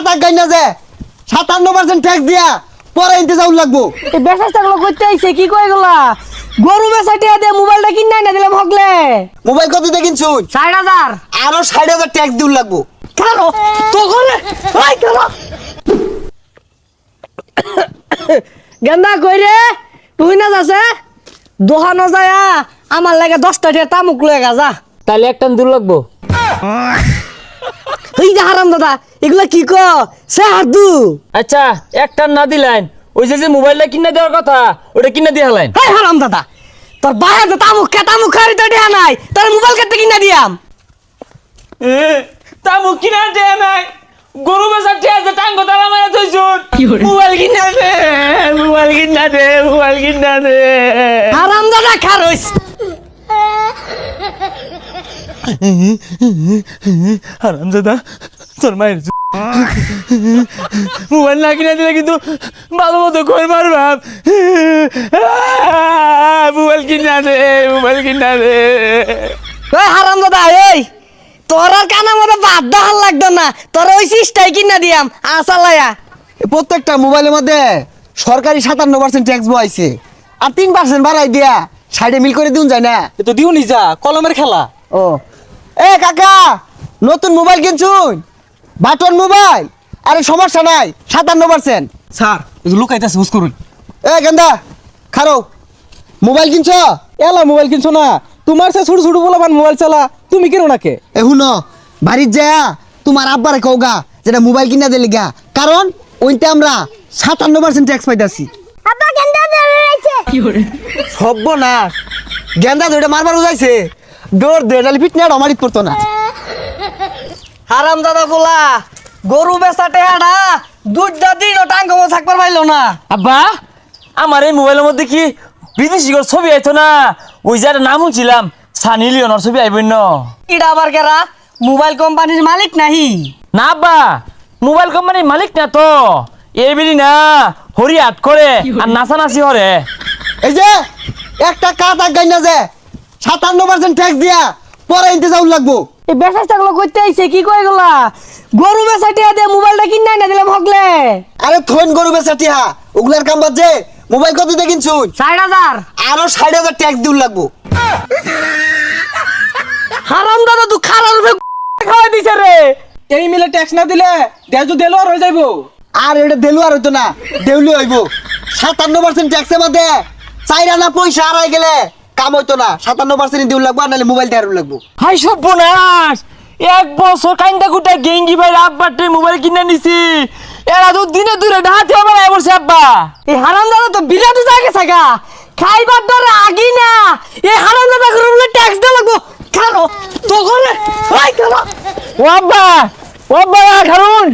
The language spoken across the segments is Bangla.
কাতা গাই না যে? সাতান্ন পার্সেন্ট ট্যাক্স দিয়া পরে ইনতে যাউন লাগবো। এই বেসাসটা গুলো করতে আইছে কি কই গুলা গরু বেসাটি দে মোবাইলটা কিনে না দিলাম হগলে মোবাইল কত দিয়ে কিনছুন? ষাট হাজার। আরও ষাট হাজার ট্যাক্স দিউন লাগবো। কেন? তো করে হাই কেন? গেন্দা কই রে? তুই না যাচ্ছে দোহানো যায় আমার লাগে দশটা টিয়া তামুক লয়ে গা যা। তাহলে একটা দূর লাগবো। এই যে হারাম দাদা এগুলা কি ক? সে হাদু আচ্ছা একটা না দিলেন ওই যে যে মোবাইলটা কিনে দেওয়ার কথা ওটা কিনে দিয়ে হলেন। এই হারাম দাদা তোর বাইরে তো তামুক কে তামুক খারি তো দেয়া নাই তোর মোবাইল কেটে কিনা দিয়াম। তা মুখ কিনা দেয় নাই। গরু বেচার ঠিক আছে টাঙ্গ তালা মারা থইছুন মোবাইল কিনা দে মোবাইল কিনা দে মোবাইল কিনা দে। হারাম দাদা খারইস হারামজাদা তোর মায়ের মোবাইল না কিনে দিলে কিন্তু ভালো মতো কই মারবাম মোবাইল কিনা দে মোবাইল কিনা দে ওই হারাম দাদা এই তোর আর কানা মতো বাদ দেওয়ার লাগতো না। তোর ওই সিস্টাই কিনা দিয়াম আসালায়া প্রত্যেকটা মোবাইলের মধ্যে সরকারি সাতান্ন পার্সেন্ট ট্যাক্স বহাইছে। আর তিন পার্সেন্ট বাড়াই দিয়া সাইডে মিল করে দিউন যায় না। এ তো দিও নি যা কলমের খেলা। ও। এ কাকা নতুন মোবাইল কিনছুন? Button mobile? আরে সমস্যা নাই সাতান্ন পার্সেন্ট। স্যার লুকাইতেছে হুস করুন। এ গেন্দা খারো। মোবাইল কিনছ? এলা মোবাইল কিনছো না তোমার সে ছোট ছোট বলা মোবাইল চালা তুমি কেন নাকে? এ হুনো বাড়ির যা তোমার আব্বারে কওগা যেটা মোবাইল কিনা দিলে গা। কারণ ওইতে আমরা সাতান্ন পার্সেন্ট ট্যাক্স পাইতাছি। সর্বনাশ। গেন্দা দুইটা মারবার উজাইছে দৌড় দে আর আমারই পড়তো না। হারাম দাদা বলা গরু বেচাটে দুধ দা দিন ও টাঙ্গ থাকবার পাইলো না। আব্বা আমার এই মোবাইলের মধ্যে কি বিদেশি ছবি আইতো না? ওই যার নাম সানি লিওনার ছবি আইবেন না? ইডা আবার কেরা? মোবাইল কোম্পানির মালিক নাহি? না আব্বা মোবাইল কোম্পানির মালিক না তো। এই বিড়ি না হরি হাট করে আর নাচানাচি হরে এই যে একটা কাতা গাই না যে সাতান্ন পার্সেন্ট ট্যাক্স দিয়া পরে ইনতে যাউন লাগবো। এই বেসাসটা গুলো করতে আইছে কি কই গুলা গরু বেচাটে দে মোবাইলটা কিনে না দিলাম হগলে আরে থইন গরু বেচা টিহা ওগুলার কাম বাদ যে মোবাইল কত দিয়ে কিনছুন ষাট হাজার। আরও ষাট হাজার ট্যাক্স দিউন লাগবো। হারাম দাদা তুই খারাপ রূপে খাওয়াই দিছে রে। এই মিলে ট্যাক্স না দিলে তো দেলো আর হয়ে যাইবো। আর এটা দেলু আর হইতো না দেউলি হইব। সাতান্ন পার্সেন্ট ট্যাক্সের মধ্যে চাই আনা পয়সা হারাই গেলে কাম হইতো না। সাতান্ন পার্সেন্ট দিউন লাগবো আর নাহলে মোবাইল দেওয়ার লাগবো। হাই সর্বনাশ! এক বছর কাইন্দা গুটা গেঙ্গি ভাই আব্বাটে মোবাইল কিনে নিছি। এরা তো দিনে দূরে ডাহাতে আমার বসে আব্বা। এই হারাম দাদা তো বিরাট জায়গা থাকা খাইবার ডরে আগি না। এই হারাম দাদা করে বলে ট্যাক্স দেওয়া লাগবো। খানো তো করে ওই খানো ও আব্বা ও আব্বা খারুন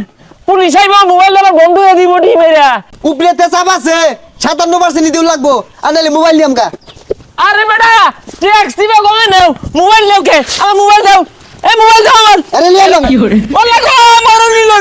পুলিশ আইব মোবাইল আমার বন্ধ হয়ে দিব টি মেরা উপরেতে চাপ আছে। সাতান্ন পার্সেন্ট দিউ লাগবো। আর নাহলে মোবাইল দিয়াম কা আরে বেটা ট্যাক্স দিবে কমে নাও? মোবাইল নাও কে? আমার মোবাইল দাও। এই মোবাইল দাও আমার। আরে নিয়ে এলাম ওলা গো আমার নিল